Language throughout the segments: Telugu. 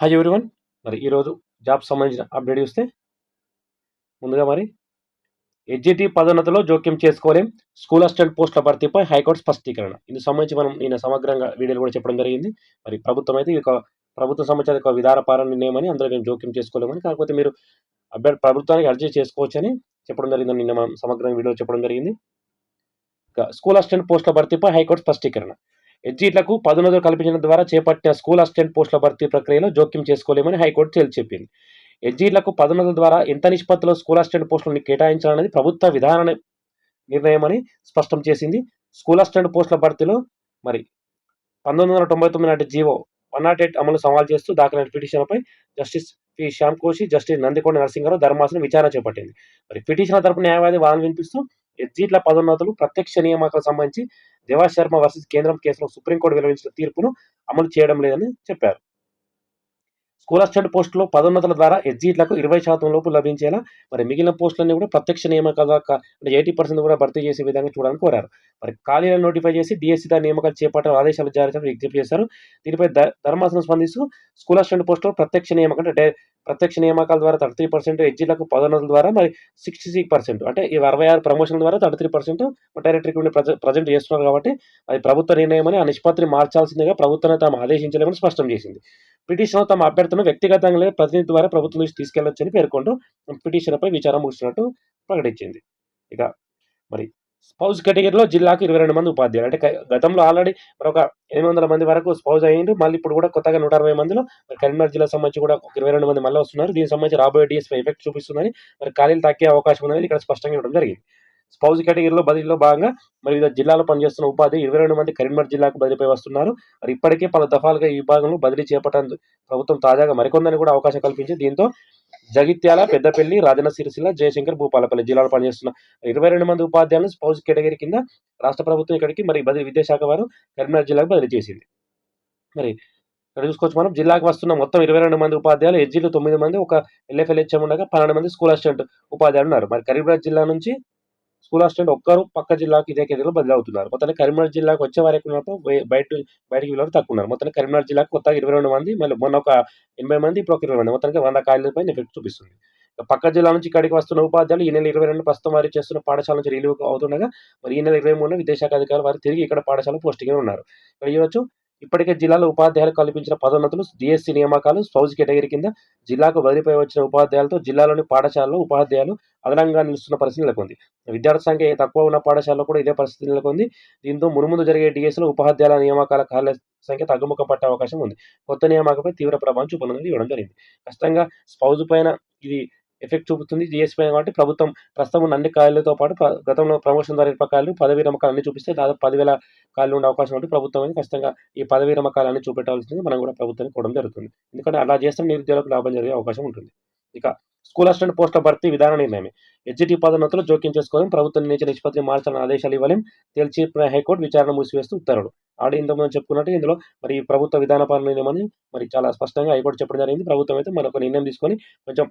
హాయ్ ఎవ్రీవన్ మరి ఈరోజు జాబ్ సంబంధించిన అప్డేట్ చూస్తే ముందుగా మరి హెచ్జిటి పదోన్నతిలో జోక్యం చేసుకోలేం. స్కూల్ అసిస్టెంట్ పోస్టుల భర్తీపై హైకోర్టు స్పష్టీకరణ. ఇందుకు సంబంధించి మనం నేను సమగ్రంగా వీడియోలు కూడా చెప్పడం జరిగింది. మరి ప్రభుత్వం అయితే ఇది ఒక ప్రభుత్వం సంబంధించిన ఒక విధానపార నిర్ణయం అని అందులో మేము జోక్యం చేసుకోలేమని కాకపోతే మీరు అభ్యర్థి ప్రభుత్వానికి అర్జీ చేసుకోవచ్చని చెప్పడం జరిగిందని నిన్న మనం సమగ్రంగా వీడియో చెప్పడం జరిగింది. ఇక స్కూల్ అసిస్టెంట్ పోస్టుల భర్తీపై హైకోర్టు స్పష్టీకరణ. ఎడ్జీట్లకు పదోన్నతులు కల్పించడం ద్వారా చేపట్టిన స్కూల్ అసిస్టెంట్ పోస్టుల భర్తీ ప్రక్రియలో జోక్యం చేసుకోలేమని హైకోర్టు తేల్చి చెప్పింది. ఎడ్జీట్లకు పదోన్నతుల ద్వారా ఎంత నిష్పత్తిలో స్కూల్ అసిస్టెంట్ పోస్టులను కేటాయించాలనేది ప్రభుత్వ విధాన నిర్ణయం అని స్పష్టం చేసింది. స్కూల్ అసిస్టెంట్ పోస్టుల భర్తీలో మరి పంతొమ్మిది వందల తొంభై తొమ్మిది నాటి జీవో వన్ నాట్ ఎయిట్ అమలు సవాల్ చేస్తూ దాఖలైన పిటిషన్పై justice P. Shyam Koshy justice Nandikonda Narasimharao ధర్మాసనం విచారణ చేపట్టింది. మరి పిటిషన్ తరపు న్యాయవాది వాదన వినిపిస్తూ ఎగ్జిట్ల పదోన్నతులు ప్రత్యక్ష నియామకాలకు సంబంధించి దేవాశ్ శర్మ వర్సెస్ కేంద్రం కేసులో సుప్రీంకోర్టు వెలువరించిన తీర్పును అమలు చేయడం లేదని చెప్పారు. స్కూల్ అసిస్టెంట్ పోస్టులో పదోన్నతుల ద్వారా ఎగ్జిట్లకు ఇరవై శాతం లోపు లభించేలా మరి మిగిలిన పోస్టులన్నీ కూడా ప్రత్యక్ష నియామకాల అంటే ఎయిటీ పర్సెంట్ కూడా భర్తీ చేసే విధంగా చూడాలని కోరారు. మరి ఖాళీలను నోటిఫై చేసి డిఎస్సీ దాని నియామకాలు చేపట్టాలని ఆదేశాలు జారీ చేయడం విజ్ఞప్తి చేశారు. దీనిపై ధర్మాసనం స్పందిస్తూ స్కూల్ అసిస్టెంట్ పోస్టులో ప్రత్యక్ష నియామకం అంటే ప్రత్యక్ష నియామకాల ద్వారా థర్టీ త్రీ పర్సెంట్ ఎగ్జిట్లకు పదోన్నతుల ద్వారా మరి సిక్స్టీ సిక్స్ పర్సెంట్ అంటే ఈ అరవై ఆరు ప్రమోషన్ల ద్వారా thirty three percent direct recruitment present చేస్తున్నారు కాబట్టి అది ప్రభుత్వ నిర్ణయం అని ఆ నిష్పత్తిని మార్చాల్సిందిగా ప్రభుత్వాన్ని తాము ఆదేశించలేమని స్పష్టం చేసింది. పిటిషన్ తమ అభ్యర్థులను వ్యక్తిగతంగా ప్రతినిధి ద్వారా ప్రభుత్వం నుంచి తీసుకెళ్ళొచ్చని పేర్కొంటూ పిటిషన్పై విచారం ముగిసినట్టు ప్రకటించింది. ఇక మరి స్పౌజ్ కేటగిరీలో జిల్లాకు ఇరవై రెండు మంది ఉపాధ్యాయులు. అంటే గతంలో ఆల్రెడీ మరొక ఎనిమిది వందల మంది వరకు స్పౌజ్ అయ్యిండు మళ్ళీ ఇప్పుడు కూడా కొత్తగా నూట అరవై మందిలో మరి కరీంనగర్ జిల్లా సంబంధించి కూడా ఒక ఇరవై రెండు మంది మళ్ళీ వస్తున్నారు. దీనికి సంబంధించి రాబోయే డిఎస్పై ఎఫెక్ట్ చూపిస్తుందని మరి ఖాళీలు తగ్గే అవకాశం ఉందని ఇక్కడ స్పష్టంగా ఇవ్వడం జరిగింది. స్పౌజ్ కేటగిరీలో బదిలీలో భాగంగా మరి వివిధ జిల్లాలో పనిచేస్తున్న ఉపాధి ఇరవై రెండు మంది కరీంనగర్ జిల్లాకు బదిలీపై వస్తున్నారు. మరి ఇప్పటికే పలు దఫాలుగా ఈ విభాగంలో బదిలీ చేపట్టడం ప్రభుత్వం తాజాగా మరికొందని కూడా అవకాశం కల్పించింది. దీంతో జగిత్యాల పెద్దపల్లి రాజన్న సిరిసిల్ల జయశంకర్ భూపాలపల్లి జిల్లాలో పనిచేస్తున్న ఇరవై రెండు మంది ఉపాధ్యాయులను స్పౌజ్ కేటగిరీ కింద రాష్ట్ర ప్రభుత్వం ఇక్కడికి మరి బదిలీ విద్యాశాఖ వారు కరీంనగర్ జిల్లాకు బదిలీ చేసింది. మరి ఇక్కడ చూసుకోవచ్చు మనం జిల్లాకు వస్తున్న మొత్తం ఇరవై రెండు మంది ఉపాధ్యాయులు హెచ్జీలు తొమ్మిది మంది ఒక ఎల్ఎఫ్ఎల్హెచ్ఎం ఉండగా పన్నెండు మంది స్కూల్ అసిస్టెంట్ ఉపాధ్యాయులు ఉన్నారు. మరి కరీంనగర్ జిల్లా నుంచి స్కూల్ అసిస్టెంట్ ఒక్కరు పక్క జిల్లాకి ఇదే కేంద్రంలో బదిలీ అవుతున్నారు మొత్తం కరీంనగర్ జిల్లాకు వచ్చే వారు ఉన్నప్పుడు బయట బయటకి వెళ్ళడం తక్కువ ఉన్నారు. మొత్తానికి కరీంనగర్ జిల్లాకు కొత్తగా ఇరవై రెండు మంది మళ్ళీ మొన్న ఒక ఎనభై మంది ఇప్పుడు ఒక ఇరవై మంది. మొత్తానికి వంద ఖాళీలపై ఎఫెక్ట్ చూపిస్తుంది. పక్క జిల్లా నుంచి ఇక్కడికి వస్తున్న ఉపాధ్యాయులు ఈ నెల ఇరవై రెండు ప్రస్తుతం వారు చేస్తున్న పాఠశాల నుంచి రిలీవ్ అవుతుండగా మరి ఈ నెల ఇరవై మూడున విదేశాఖ అధికారులు వారు తిరిగి ఇక్కడ పాఠశాల పోస్టింగ్ ఉన్నారు. ఇక్కడ చూడొచ్చు ఇప్పటికే జిల్లాలో ఉపాధ్యాయులు కల్పించిన పదోన్నతులు డిఎస్సీ నియామకాలు స్పౌజ్ కేటగిరీ కింద జిల్లాకు బదిలీపై వచ్చిన ఉపాధ్యాయులతో జిల్లాలోని పాఠశాలలో ఉపాధ్యాయులు అదనంగా నిలుస్తున్న పరిస్థితి నెలకొంది. విద్యార్థి సంఖ్య తక్కువ ఉన్న పాఠశాలలో కూడా ఇదే పరిస్థితి నెలకొంది. దీంతో మునుముందు జరిగే డిఎస్లో ఉపాధ్యాయుల నియామకాల ఖాళీల సంఖ్య తగ్గుముఖం పట్టే అవకాశం ఉంది. కొత్త నియామకంపై తీవ్ర ప్రభావం చూపనుందని ఇవ్వడం జరిగింది. ఖచ్చితంగా స్పౌజ్ పైన ఇది ఎఫెక్ట్ చూపుతుంది. జిఎస్పీ కాబట్టి ప్రభుత్వం ప్రస్తుతం ఉన్న అన్ని ఖాళీలతో పాటు గతంలో ప్రమోషన్ ద్వారా రకాలు పదవి నమ్మకాలు అన్ని చూపిస్తే దాదాపు పదివేల ఖాళీలు ఉండే అవకాశం ఉంటే ప్రభుత్వం అనేది ఖచ్చితంగా ఈ పదవీ నమ్మకాలు చూపెట్టాల్సింది మనం కూడా ప్రభుత్వానికి కూడా జరుగుతుంది. ఎందుకంటే అలా చేస్తే నిరుద్యోగులకు లాభం జరిగే అవకాశం ఉంటుంది. ఇక స్కూల్ అసిస్టెంట్ పోస్టుల భర్తీ విధాన నిర్ణయమే. హెచ్జిటి పదోన్నతులు జోక్యం చేసుకోవడం ప్రభుత్వం నిర్ణయించిన నిష్పత్తిని మార్చాలని ఆదేశాలు ఇవ్వలేం. తేల్చి హైకోర్టు విచారణ మూసివేస్తూ ఉత్తర్వులు. ఆడ ఇంతకుముందు చెప్పుకున్నట్టు ఇందులో మరి ప్రభుత్వ విధానపరమైన నిర్ణయమని మరి చాలా స్పష్టంగా హైకోర్టు చెప్పడం జరిగింది. ప్రభుత్వం అయితే మరొక నిర్ణయం తీసుకొని కొంచెం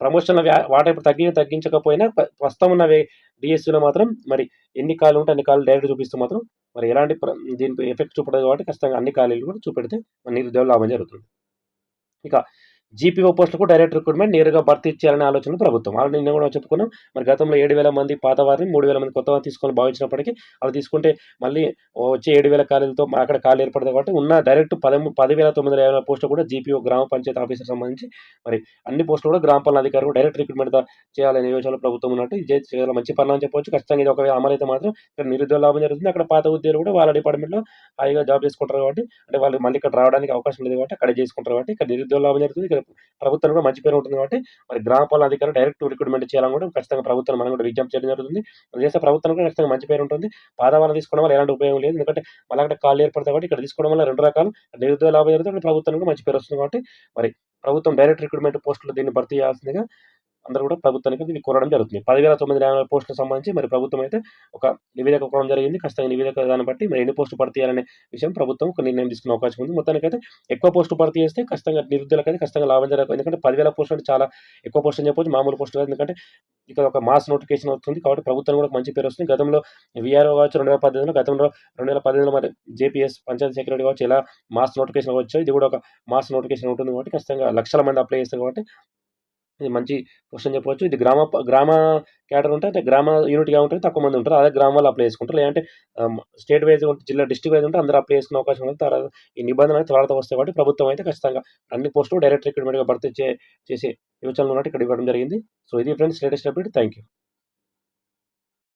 ప్రమోషన్ల వాటర్ తగ్గి తగ్గించకపోయినా ప్రస్తుతం ఉన్న డిఎస్సీలో మాత్రం మరి ఎన్ని కాలు ఉంటే అన్ని కాళ్ళు డైరెక్ట్ చూపిస్తూ మాత్రం మరి ఎలాంటి దీనిపై ఎఫెక్ట్ చూపడదు కాబట్టి ఖచ్చితంగా అన్ని ఖాళీలు కూడా చూపెడితే మన నిరుద్యోగ లాభం జరుగుతుంది. ఇక జీపీఓ పోస్టులకు డైరెక్ట్ రిక్రూట్మెంట్ నేరుగా భర్తీ చేయాలనే ఆలోచన ప్రభుత్వం. అలా నిన్న కూడా చెప్పుకున్నాం. మరి గతంలో ఏడు వేల మంది పాత వారిని మూడు వేల మంది కొత్త వారిని తీసుకొని భావించినప్పటికీ అలా తీసుకుంటే మళ్ళీ వచ్చే ఏడు వేల ఖాళీలతో అక్కడ ఖాళీ ఏర్పడదు కాబట్టి ఉన్న డైరెక్ట్ పదమూ పదివేల తొమ్మిది వందల యాభై పోస్టులు కూడా జీపీఓ గ్రామ పంచాయతీ ఆఫీసర్ సంబంధించి మరి అన్ని పోస్టులు కూడా గ్రామ పాలన అధికారులు డైరెక్ట్ రిక్రూట్మెంట్ చేయాలనే యోచనలో ప్రభుత్వం ఉన్నట్టు ఇది చాలా మంచి పనులు అని చెప్పవచ్చు ఖచ్చితంగా ఇది ఒకవేళ అమలైతే మాత్రం ఇక్కడ నిరుద్యోగ లాభం జరుగుతుంది. అక్కడ పాత ఉద్యోగులు కూడా వాళ్ళ డిపార్ట్మెంట్లో హాయిగా జాబ్ చేసుకుంటారు కాబట్టి అంటే వాళ్ళు మళ్ళీ ఇక్కడ రావడానికి అవకాశం లేదు కాబట్టి అక్కడ చేసుకుంటారు కాబట్టి ఇక్కడ నిరుద్యోగ లాభం జరుగుతుంది. ఇక్కడ ప్రభుత్వం కూడా మంచి పేరు ఉంటుంది కాబట్టి మరి గ్రామ పాలన అధికారులు డైరెక్ట్ రిక్రూట్మెంట్ చేయాలని కూడా ఖచ్చితంగా ప్రభుత్వం మనం కూడా విజ్ఞప్తి చేయడం జరుగుతుంది. చేస్తే ప్రభుత్వం కూడా ఖచ్చితంగా మంచి పేరు ఉంటుంది. పాదవాళ్ళని తీసుకోవడం వల్ల ఎలాంటి ఉపయోగం లేదు. ఎందుకంటే మళ్ళీ అక్కడ కాళ్ళు ఏర్పడతాయి కాబట్టి ఇక్కడ తీసుకోవడం వల్ల రెండు రకాలు. నిరుద్యోగ లాభం జరుగుతుంది ప్రభుత్వం కూడా మంచి పేరు వస్తుంది కాబట్టి మరి ప్రభుత్వం డైరెక్ట్ రిక్రూట్మెంట్ పోస్టులు దీన్ని భర్తీ చేయాల్సిందిగా అందరూ కూడా ప్రభుత్వానికి ఇది కోరడం జరుగుతుంది. పదివేల తొమ్మిది వందల పోస్టులకు సంబంధించి మరి ప్రభుత్వం అయితే ఒక నివేదిక కోరడం జరిగింది. ఖచ్చితంగా నివేదిక దాన్ని బట్టి మరి ఎన్ని పోస్టులు భర్తీ చేయాలనే విషయం ప్రభుత్వం ఒక నిర్ణయం తీసుకునే అవకాశం ఉంది. మొత్తానికి అయితే ఎక్కువ పోస్టు భర్తీ చేస్తే ఖచ్చితంగా నిరుద్యోగులకు అయితే ఖచ్చితంగా లాభం జరగదు ఎందుకంటే పదివేల పోస్టులు అంటే చాలా ఎక్కువ పోస్ట్ అని చెప్పొచ్చు మామూలు పోస్టులు ఎందుకంటే ఇక్కడ ఒక మాస్ నోటిఫికేషన్ వస్తుంది కాబట్టి ప్రభుత్వం కూడా మంచి పేరు వస్తుంది. గతంలో విఆర్ఓ కావచ్చు రెండు వేల పద్దెనిమిదిలో గతంలో రెండు వేల పద్దెనిమిదిలో మరి జేపీఎస్ పంచాయతీ సెక్రటరీ కావచ్చు ఇలా మాస్ నోటిఫికేషన్ వచ్చాయి ఇది కూడా ఒక మాస్ నోటిఫికేషన్ ఉంటుంది కాబట్టి ఖచ్చితంగా లక్షల మంది అప్లై చేస్తారు కాబట్టి ఇది మంచి క్వశ్చన్ చెప్పవచ్చు. ఇది గ్రామ గ్రామ క్యాటర్ ఉంటే అంటే గ్రామ యూనిట్గా ఉంటుంది తక్కువ మంది ఉంటారు. అదే గ్రామాలు అప్లై చేసుకుంటారు. లేదంటే స్టేట్ వైజ్ ఉంటే జిల్లా డిస్ట్రిక్ట్ వైజ్ ఉంటే అందరూ అప్లై చేసుకునే అవకాశం ఉంటుంది తర్వాత ఈ నిబంధనలు అయితే తర్వాత వస్తాయి కాబట్టి ప్రభుత్వం అయితే ఖచ్చితంగా అన్ని పోస్టులు డైరెక్ట్ రిక్రూట్మెంట్గా భర్తీ చే చేసే యోచనలు ఉన్నట్టు ఇక్కడ ఇవ్వడం జరిగింది. సో ఇది friends latest update thank you